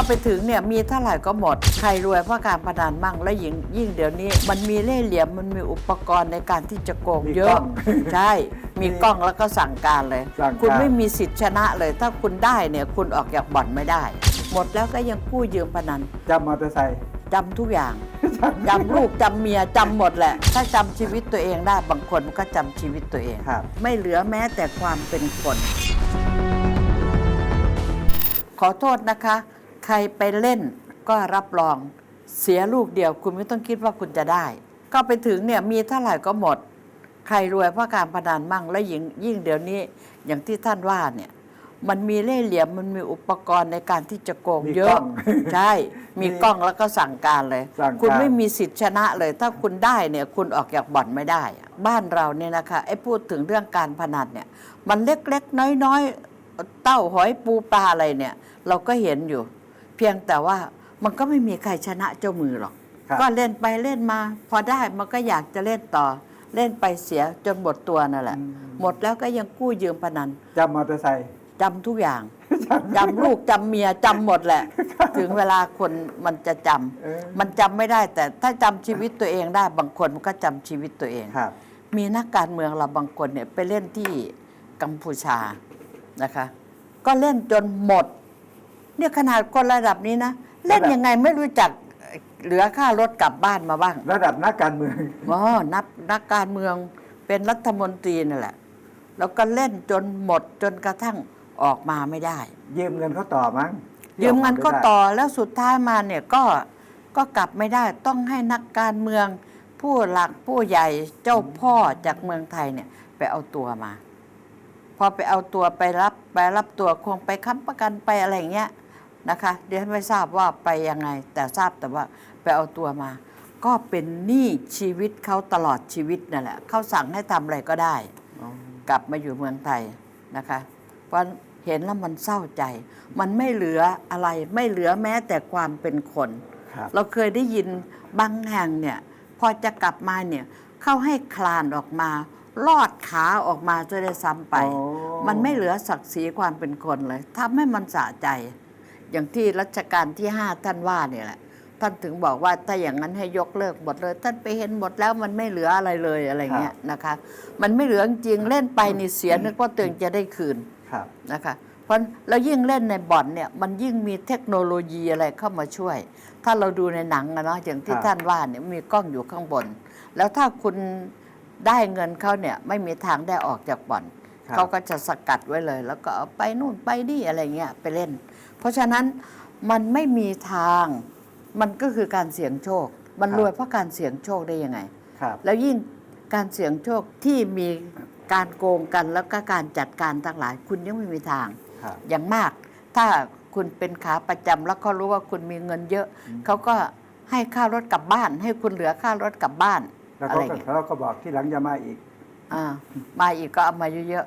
ก็ไปถึงเนี่ยมีเท่าไหร่ก็หมด ใครรวยเพราะการพนันมั่งและยิ่งยิ่งเดี๋ยวนี้ มันมีเล่ห์เหลี่ยมมันมีอุปกรณ์ในการที่จะโกงมีเยกล้อะองใช่ มีกล้องแล้วก็สั่งการเลย สั่งการ คุณไม่มีสิทธิ์ชนะเลย ถ้าคุณได้เนี่ยคุณออกจากบ่อนไม่ได้ หมดแล้วก็ยังกู้ยืมพนันจำมอเตอร์ไซค์จำทุกอย่างจำลูกจำเมียจำหมดแหละ ถ้าจำชีวิตตัวเองได้บางคนก็จำชีวิตตัวเอง ครับ ไม่เหลือแม้แต่ความเป็นคน ขอโทษนะคะ ใครไปเล่นก็รับรองเสียลูกเดียว คุณไม่ต้องคิดว่าคุณจะได้ ก็ไปถึงเนี่ยมีเท่าไหร่ก็หมด ใครรวยเพราะการพนันมั่งและยิ่งยิ่งเดี๋ยวนี้อย่างที่ท่านว่าเนี่ยมันมีเล่ห์เหลี่ยมมันมีอุปกรณ์ในการที่จะโกงมีเยกล้อะองใช่ มีกล้องแล้วก็สั่งการเลย สั่งการ คุณไม่มีสิทธิ์ชนะเลย ถ้าคุณได้เนี่ยคุณออกจากบ่อนไม่ได้อะบ้านเราเนี่ยนะคะไอ้พูดถึงเรื่องการพนันเนี่ย มันเล็กๆน้อยๆเต้าหอยปูปลาอะไรเนี่ย เราก็เห็นอยู่ เพียงแต่ว่ามันก็ไม่มีใครชนะเจ้ามือหรอก ครับ ก็เล่นไปเล่นมา พอได้มันก็อยากจะเล่นต่อ เล่นไปเสียจนหมดตัวนั่นแหละ หมดแล้วก็ยังกู้ยืมพนันจำมอเตอร์ไซค์ จำทุกอย่างจำลูกจำเมียจำหมดแหละ ถึงเวลาคนมันจะจำเออมันจำไม่ได้ แต่ถ้าจำชีวิตตัวเองได้บางคนมันก็จำชีวิตตัวเอง ครับ มีนักการเมืองเราบางคนเนี่ยไปเล่นที่กัมพูชานะคะ ก็เล่นจนหมด เนี่ยขนาดคนระดับนี้นะ เล่นยังไงไม่รู้จักเหลือค่ารถกลับบ้านมาบ้างระดับนักการเมืองอ๋อนับนักการเมืองเป็นรัฐมนตรีนั่นแหละ แล้วก็เล่นจนหมดจนกระทั่งออกมาไม่ได้ ยืมเงินเขาต่อมั้งยืมเงินก็ต่อแล้วสุดท้ายมาเนี่ยก็ก็กลับไม่ได้ต้องให้นักการเมือง ผู้หลักผู้ใหญ่เจ้าพ่อจากเมืองไทยเนี่ยไปเอาตัวมา พอไปเอาตัวไปรับไปรับตัวคงไปค้ำประกันไปอะไรอย่างเงี้ย นะคะเดี๋ยวไม่ทราบว่าไปยังไง แต่ทราบแต่ว่าไปเอาตัวมา ก็เป็นหนี้ชีวิตเขาตลอดชีวิตนั่นแหละเขาสั่งให้ทำอะไรก็ได้อ๋อกลับมาอยู่เมืองไทยนะคะเพราะเห็นแล้วมันเศร้าใจ มันไม่เหลืออะไรไม่เหลือแม้แต่ความเป็นคน ครับ เราเคยได้ยินบางแห่งเนี่ย พอจะกลับมาเนี่ยเข้าให้คลานออกมา ลอดขาออกมาจะได้ซ้ำไป โอ้ มันไม่เหลือศักดิ์ศรีความเป็นคนเลยทำให้มันสะใจ อย่างที่รัชกาลที่ห้าท่านว่าเนี่ยแหละท่านถึงบอกว่าถ้าอย่างนั้นให้ยกเลิกหมดเลย ท่านไปเห็นหมดแล้วมันไม่เหลืออะไรเลยอะไรเงี้ยนะคะ มันไม่เหลือจริงๆเล่นไปนี่เสียนึกว่าตัวเองจะได้คืนครับนะคะเพราะแล้วยิ่งเล่นในบ่อนเนี่ยมันยิ่งมีเทคโนโลยีอะไรเข้ามาช่วย ถ้าเราดูในหนังอะเนาะอย่างที่ครับท่านว่าเนี่ยมีกล้องอยู่ข้างบน แล้วถ้าคุณได้เงินเขาเนี่ยไม่มีทางได้ออกจากบ่อนครับ เขาก็จะสกัดไว้เลย แล้วก็เอาไปนู่นไปนี่อะไรเงี้ยไปเล่น เพราะฉะนั้นมันไม่มีทางมันก็คือการเสี่ยงโชค มันรวยเพราะการเสี่ยงโชคได้ยังไงครับแล้วยิ่งการเสี่ยงโชคที่มีการโกงกันแล้วก็การจัดการทั้งหลาย คุณยังไม่มีทางครับอย่างมาก ถ้าคุณเป็นขาประจำแล้วเขารู้ว่าคุณมีเงินเยอะอืมเขาก็ให้ค่ารถกลับบ้าน ให้คุณเหลือค่ารถกลับบ้าน แล้วอะเขาไรก็เงี้ยเขาก็บอกที่หลังจะมาอีกอ่ามาอีกก็เอามาเยอะ